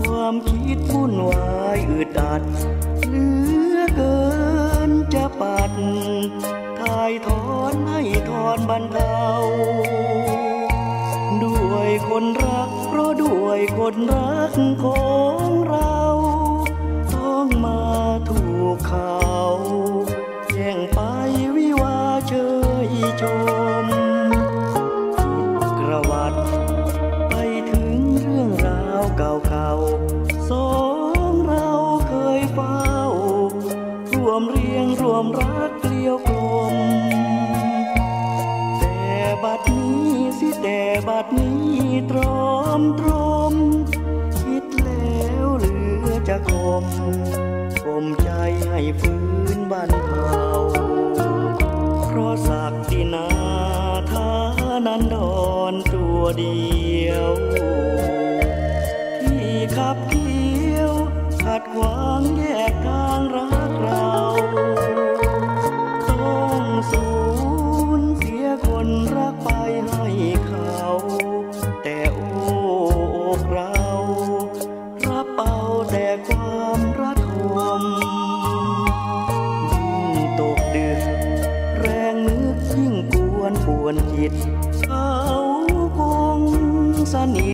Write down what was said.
ความคิดวุ่นวายอึดอัดเหลือเกินจะปัดถ่ายถอนให้ถอนบรรเทาด้วยคนรัก เพราะด้วยคนรักของเรา ต้องมาถูกเขา วมเรียงรวมรักเกลียวกลม แต่บัดนี้สิแต่บัดนี้ตรอมตรม คิดแล้วเหลือจะคมคมใจให้ฟื้นบ้านเผาเพราะศักดินาทานันดอนตัวเดียว ที่ขับเกี่ยวขัดขวางแยกทาง ควรจิต เขาคงสนิ